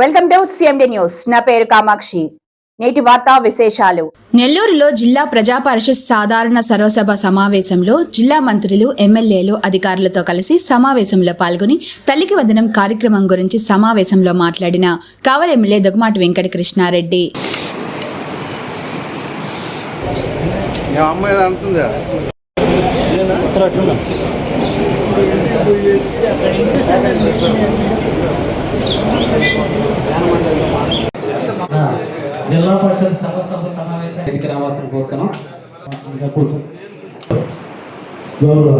Welcome to CMD news. నా పేరు కామాక్షి. నేటి వార్తా విశేషాలు. నెల్లూరులో జిల్లా ప్రజా పరిషత్ సాధారణ సర్వసభ సమావేశంలో జిల్లా మంత్రులు ఎమ్మెల్యేలు అధికారులతో కలిసి సమావేశంలో పాల్గొని తల్లికి వందనం కార్యక్రమం గురించి సమావేశంలో మాట్లాడిన కావలి ఎమ్మెల్యే దొగమాటి వెంకట కృష్ణారెడ్డి మేము అమ్మాయి అంటుందా? జిల్లా పరిషత్ సర్వసభ సమావేశం. ఇదికి రావాల్సిన కోరుతున్నాం. గౌరవ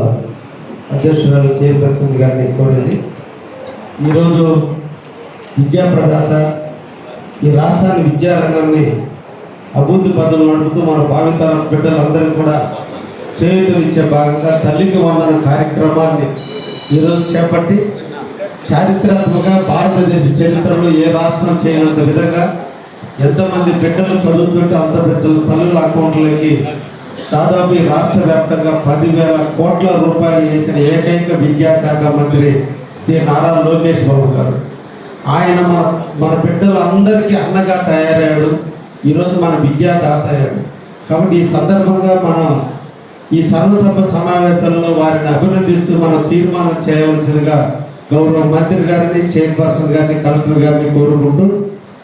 అధ్యక్షురాలు చైర్పర్సన్ గారిని కోరింది ఈరోజు విద్యా ప్రదాత ఈ రాష్ట్రాన్ని విద్యారంగాన్ని అభివృద్ధి పదవులు నడుపుతూ మన భావితర బిడ్డలందరికీ కూడా చేయూతనిచ్చే భాగంగా తల్లికి వందన కార్యక్రమాన్ని ఈరోజు చేపట్టి చారిత్రాత్మక భారతదేశ చరిత్రలో ఏ రాష్ట్రం చేయనంత విధంగా ఎంతమంది బిడ్డలు చదువుతుంటే అంత బిడ్డలు తల్లుల అకౌంట్లకి దాదాపు రాష్ట్ర వ్యాప్తంగా పదివేల కోట్ల రూపాయలు వేసిన ఏకైక విద్యాశాఖ మంత్రి శ్రీ నారా లోకేష్ బాబు గారు. ఆయన మన మన బిడ్డలందరికీ అన్నగా తయారయ్యాడు. ఈరోజు మన విద్యాదాత అయ్యాడు. కాబట్టి ఈ సందర్భంగా మనం ఈ సర్వసభ సమావేశంలో వారిని అభినందిస్తూ మనం తీర్మానం చేయవలసిందిగా గౌరవ మంత్రి గారిని చైర్పర్సన్ గారిని కలెక్టర్ గారిని కోరుకుంటూ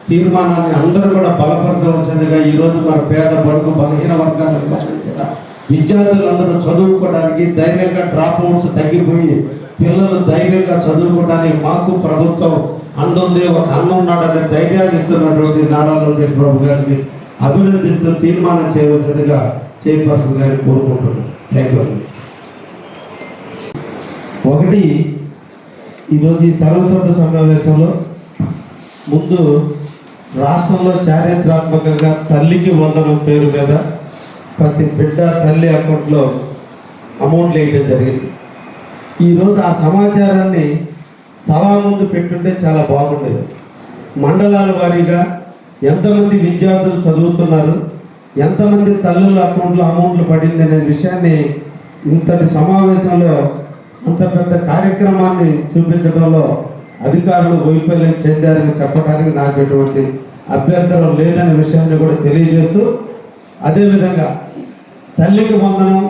తీర్మానాన్ని అందరూ కూడా బలపరచవలసిందిగా ఈరోజు మన పేద బడుగు బలహీన వర్గాలకు సంబంధించిన విద్యార్థులందరూ చదువుకోవడానికి ధైర్యంగా డ్రాప్ అవుట్స్ తగ్గిపోయి పిల్లలు ధైర్యంగా చదువుకోవడానికి మాకు ప్రభుత్వం అండుంది ఒక అన్న ఉన్నాడనే ధైర్యాన్ని ఇస్తున్నటువంటి నారా లోకేష్ బాబు గారిని అభినందిస్తూ తీర్మానం చేయవలసిందిగా చైర్పర్సన్ గారిని కోరుకుంటున్నాను థ్యాంక్ యూ ఒకటి ఈరోజు ఈ సర్వసభ్య సమావేశంలో ముందు రాష్ట్రంలో చారిత్రాత్మకంగా తల్లికి వందనం పేరు మీద ప్రతి బిడ్డ తల్లి అకౌంట్లో అమౌంట్ వేయడం జరిగింది. ఈరోజు ఆ సమాచారాన్ని సభా ముందు పెట్టుంటే చాలా బాగుండేది. మండలాల వారీగా ఎంతమంది విద్యార్థులు చదువుతున్నారు ఎంతమంది తల్లుల అకౌంట్లో అమౌంట్లు పడింది అనే విషయాన్ని ఇంతటి సమావేశంలో అంత పెద్ద కార్యక్రమాన్ని చూపించడంలో అధికారులు వైఫల్యం చెందారని చెప్పడానికి నాకు ఎటువంటి అభ్యంతరం లేదనే విషయాన్ని కూడా తెలియజేస్తూ అదేవిధంగా తల్లికి వందనం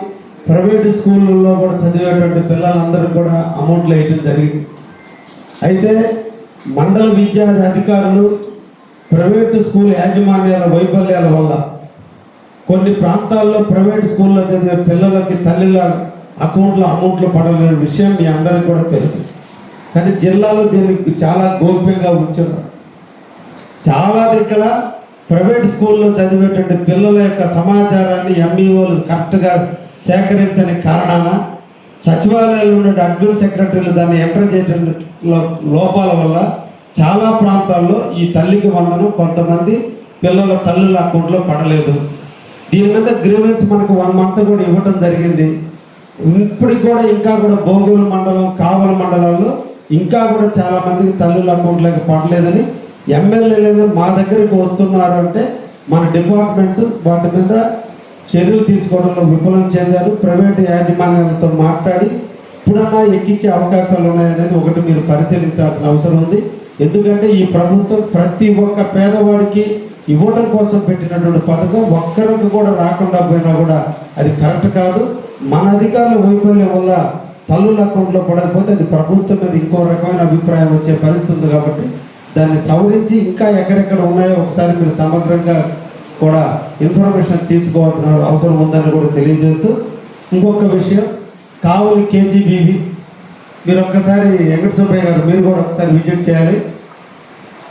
ప్రైవేటు స్కూళ్ళల్లో కూడా చదివేటువంటి పిల్లలందరూ కూడా అమౌంట్లు వేయటం జరిగింది. అయితే మండల విద్యా అధికారులు ప్రైవేటు స్కూల్ యాజమాన్యాల వైఫల్యాల వల్ల కొన్ని ప్రాంతాల్లో ప్రైవేట్ స్కూల్లో చదివే పిల్లలకి తల్లిలా అకౌంట్లో అమౌంట్లు పడలేని విషయం మీ అందరికీ కూడా తెలుసు. కానీ జిల్లాలో దీనికి చాలా గోప్యంగా ఉంచున్నారు చాలా దగ్గర ప్రైవేట్ స్కూల్లో చదివేటువంటి పిల్లల యొక్క సమాచారాన్ని ఎంఈఓలు కరెక్ట్గా సేకరించని కారణాన సచివాలయాలు ఉండే అడ్మిన్ సెక్రటరీలు దాన్ని ఎంటర్ చేయడం లో- లోపాల వల్ల చాలా ప్రాంతాల్లో ఈ తల్లికి వందనం కొంతమంది పిల్లల తల్లుల అకౌంట్లో పడలేదు. దీని మీద గ్రీవెన్స్ మనకు వన్ మంత్ కూడా ఇవ్వడం జరిగింది. ఇప్పటికి కూడా ఇంకా కూడా భోగోలు మండలం కావల మండలాల్లో ఇంకా కూడా చాలా మందికి తల్లుల అకౌంట్లోకి పడలేదని ఎమ్మెల్యేలు మా దగ్గరికి వస్తున్నారు అంటే మన డిపార్ట్మెంట్ వాటి మీద చర్యలు తీసుకోవడంలో విఫలం చెందారు. ప్రైవేట్ యాజమాన్యాలతో మాట్లాడి ఇప్పుడన్నా ఎక్కించే అవకాశాలు ఉన్నాయనేది ఒకటి మీరు పరిశీలించాల్సిన అవసరం ఉంది. ఎందుకంటే ఈ ప్రభుత్వం ప్రతి ఒక్క పేదవాడికి ఇవ్వడం కోసం పెట్టినటువంటి పథకం ఒక్కరికి కూడా రాకుండా పోయినా కూడా అది కరెక్ట్ కాదు. మన అధికారుల వైఫల్యం వల్ల తల్లుల అకౌంట్లో పడకపోతే అది ప్రభుత్వం మీద ఇంకో రకమైన అభిప్రాయం వచ్చే పరిస్థితి ఉంది కాబట్టి దాన్ని సవరించి ఇంకా ఎక్కడెక్కడ ఉన్నాయో ఒకసారి మీరు సమగ్రంగా కూడా ఇన్ఫర్మేషన్ తీసుకోవాల్సిన అవసరం ఉందని కూడా తెలియజేస్తూ ఇంకొక విషయం కావలి కేజీబీవి. మీరు ఒక్కసారి వెంకట సుబ్బయ్య గారు మీరు కూడా ఒకసారి విజిట్ చేయాలి.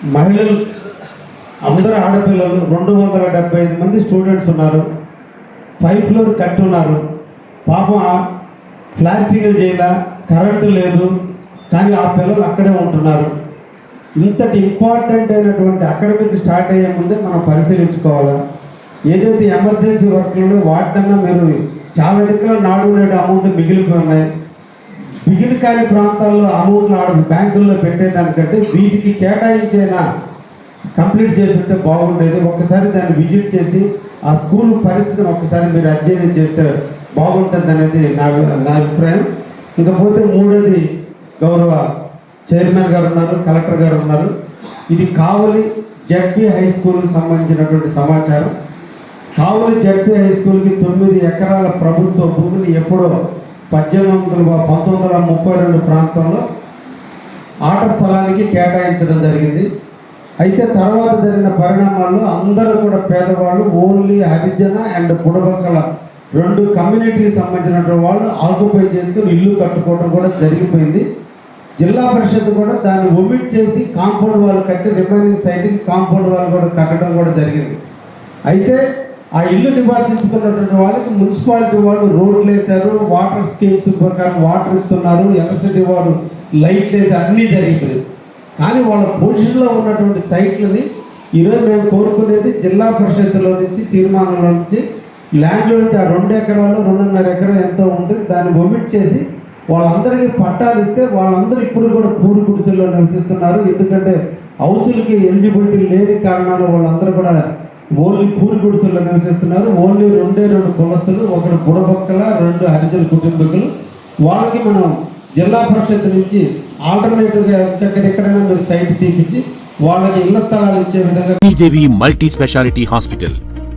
మహిళలు అందరూ ఆడపిల్లలు రెండు వందల డెబ్బై ఐదు మంది స్టూడెంట్స్ ఉన్నారు. ఫైవ్ ఫ్లోర్ కట్టి ఉన్నారు. పాపం ప్లాస్టింగ్లు చేయాల కరెంటు లేదు. కానీ ఆ పిల్లలు అక్కడే ఉంటున్నారు. ఇంతటి ఇంపార్టెంట్ అయినటువంటి అకాడమిక్ స్టార్ట్ అయ్యే ముందే మనం పరిశీలించుకోవాలా? ఏదైతే ఎమర్జెన్సీ వర్క్లు వాటికన్నా మీరు చాలా దగ్గర నాడు నేడు అమౌంట్ మిగిలిపోయి ఉన్నాయి. మిగిలి కాని ప్రాంతాల్లో అమౌంట్లు ఆడ బ్యాంకుల్లో పెట్టేదానికంటే వీటికి కేటాయించైనా కంప్లీట్ చేసి ఉంటే బాగుండేది. ఒక్కసారి దాన్ని విజిట్ చేసి ఆ స్కూల్ పరిస్థితిని ఒక్కసారి మీరు అధ్యయనం చేస్తే బాగుంటుంది అనేది నా నా అభిప్రాయం. ఇంకపోతే మూడోది గౌరవ చైర్మన్ గారు ఉన్నారు కలెక్టర్ గారు ఉన్నారు ఇది కావలి జడ్పీ హై స్కూల్కి సంబంధించినటువంటి సమాచారం. కావలి జడ్పీ హై స్కూల్కి తొమ్మిది ఎకరాల ప్రభుత్వ భూమిని ఎప్పుడో పద్దెనిమిది వందల పంతొమ్మిది వందల ముప్పై రెండు ప్రాంతంలో ఆట స్థలానికి కేటాయించడం జరిగింది. అయితే తర్వాత జరిగిన పరిణామాల్లో అందరూ కూడా పేదవాళ్ళు ఓన్లీ హరిజన అండ్ బుడబక్కల రెండు కమ్యూనిటీకి సంబంధించినటువంటి వాళ్ళు ఆక్యుపై చేసుకుని ఇల్లు కట్టుకోవడం కూడా జరిగిపోయింది. జిల్లా పరిషత్ కూడా దాన్ని ఒమిట్ చేసి కాంపౌండ్ వాళ్ళు కట్టి రిమైనింగ్ సైట్కి కాంపౌండ్ వాళ్ళు కూడా కట్టడం కూడా జరిగింది. అయితే ఆ ఇల్లు నివాసించుకున్నటువంటి వాళ్ళకి మున్సిపాలిటీ వాళ్ళు రోడ్లు వేశారు వాటర్ స్కీమ్స్ ప్రకారం వాటర్ ఇస్తున్నారు ఎలక్ట్రిసిటీ వారు లైట్లు వేసి అన్నీ జరిగిపోయాయి. కానీ వాళ్ళ పొజిషన్లో ఉన్నటువంటి సైట్లని ఈరోజు మేము కోరుకునేది జిల్లా పరిషత్తులో నుంచి తీర్మానంలో నుంచి ల్యాండ్ నుంచి ఆ రెండు ఎకరాలు రెండున్నర ఎకరం ఎంతో ఉంటుంది. దాన్ని ఒమిట్ చేసి వాళ్ళందరికీ పట్టాలు ఇస్తే వాళ్ళందరూ ఇప్పుడు కూడా పూరి గుడిసెల్లో నివసిస్తున్నారు. ఎందుకంటే హౌసులకి ఎలిజిబిలిటీ లేని కారణాల వాళ్ళందరూ కూడా ఓన్లీ పూరి గుడిసెల్లో నివసిస్తున్నారు. ఓన్లీ రెండే రెండు కులస్తులు ఒకడు బుడబొక్కల రెండు హరిజన కుటుంబీకులు. వాళ్ళకి మనం జిల్లా పరిషత్ నుంచి ఆల్టర్నేటివ్గా ఎక్కడెక్కడైనా మీరు సైట్ తీపించి వాళ్ళకి ఇళ్ళ స్థలాలు ఇచ్చే విధంగా Sridevi multi speciality hospital.